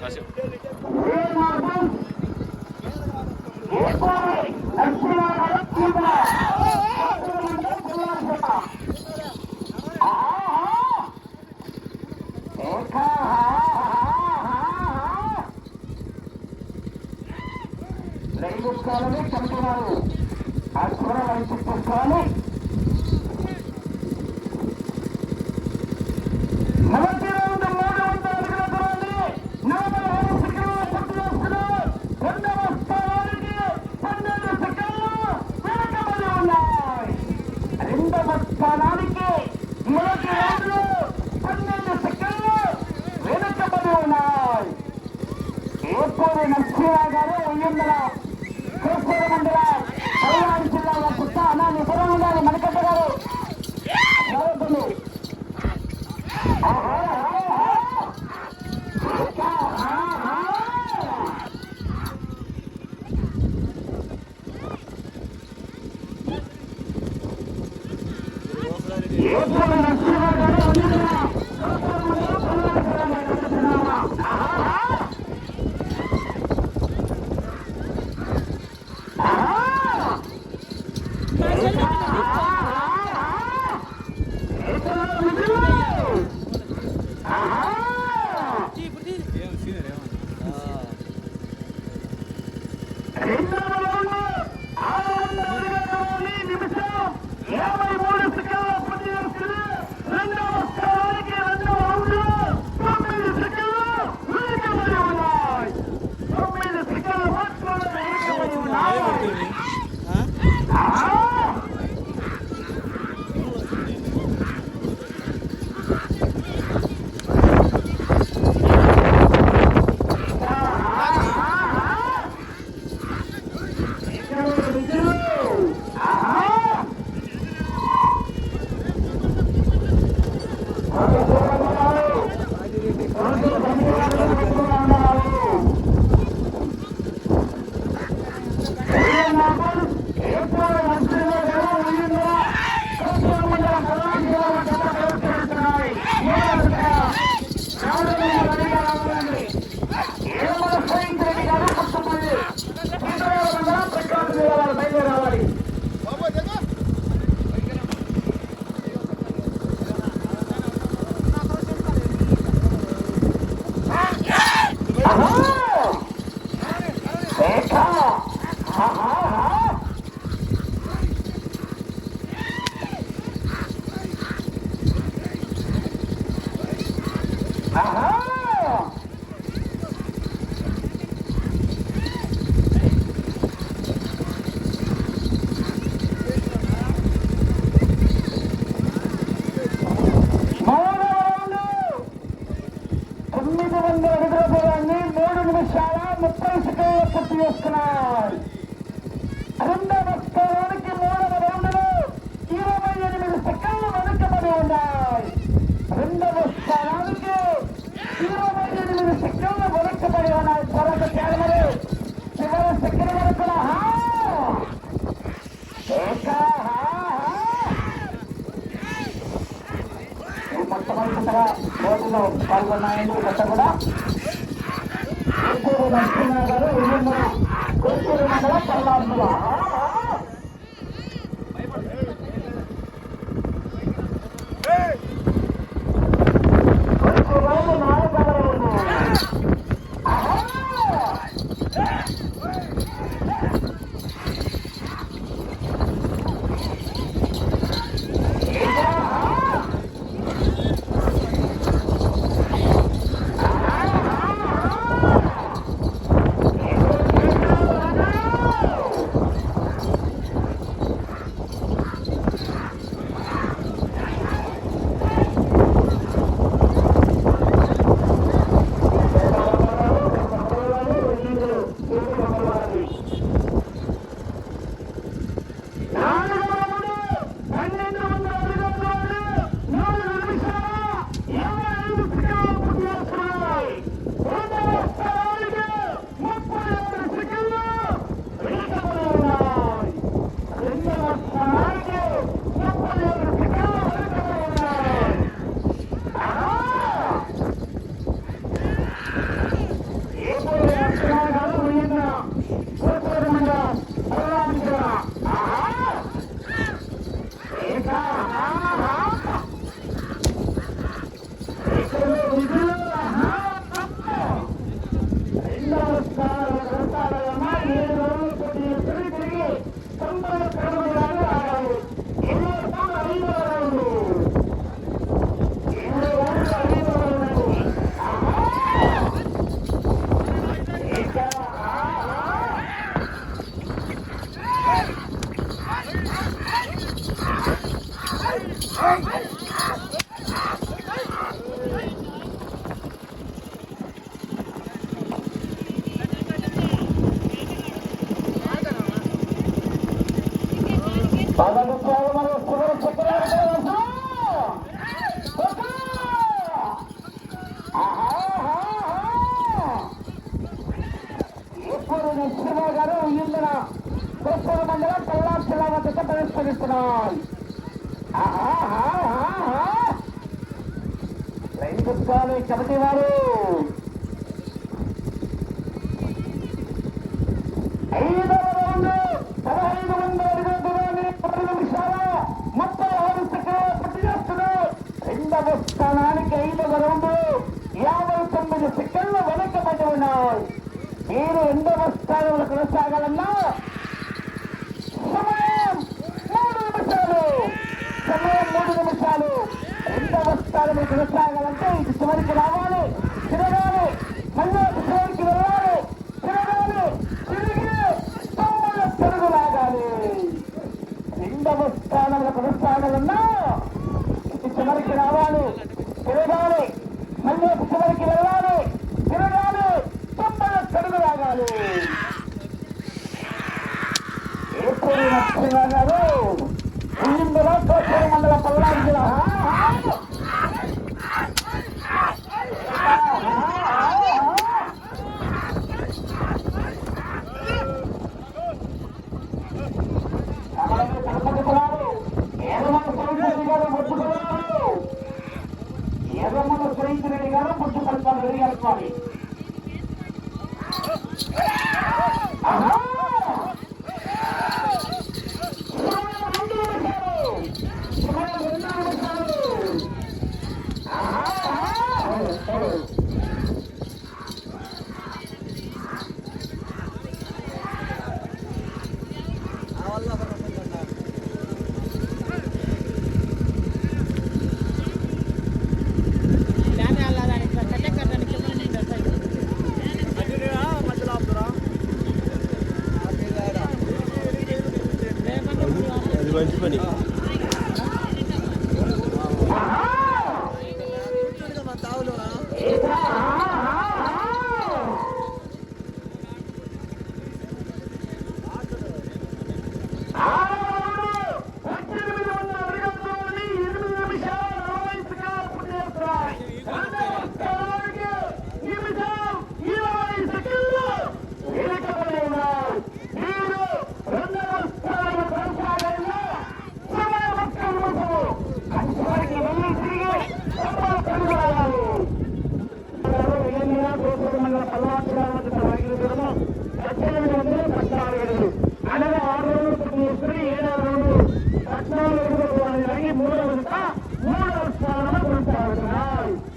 다시요. పన్నెండు సెకండ్లు వెనకబడి ఉన్నాయి. రెండవ స్థానానికి మొదటి రౌండ్లో மனுக்கள் రావాలి Pero తొమ్మిది వందల అడుగుల దూరాన్ని మూడు నిమిషాల ముప్పై సెకండ్ల పూర్తి చేసుకున్నారు రెండవ స్థానానికి మూడవ రౌండ్లో ఇరవై ఎనిమిది సెకండ్లు వెనుకబడి ఉన్నాయి రెండవ స్థానానికి ఇరవై ఎనిమిది సెకండ్లు వెనుకబడి ఉన్నాయి త్వరగ త్యాగమని చివరి సెకండ్ వరకు మొట్టమొదటిగా పాల్గొన్నాయని కొత్త కూడా గుంటూరు నరసింహ గారు గుంటూరు మండలం పల్లాడుతున్నా ఇప్పుడు నరసింహ గారు ఇందున కృష్ణ మండలం పల్నాడు వద్దకు కమిటీ వారు రౌండ్ పదహైదు వందల అడుగుల దూరాన్ని పది నిమిషాల ముప్పై ఆరు సెకండ్ల పూర్తి చేస్తున్నారు రెండవ స్థానానికి ఐదవ రౌండ్ యాభై తొమ్మిది సెకండ్లు వెనకబడి ఉన్నాయి నేను రెండవ స్థానంలో కొనసాగాలన్నా? సమయం మూడు నిమిషాలు. సమయం మూడు నిమిషాలు. రెండవ స్థానంలో కొనసాగాలంటే ఇది చివరికి రావాలి తిరగాలి మళ్ళీ చివరికి వెళ్ళాలి తిరగాలి తిరిగి తొమ్మిది తెలుగు లాగాలి. రెండవ స్థానంలో కొనసాగాలన్నా ఇది చివరికి రావాలి Ah! అది మంచి పని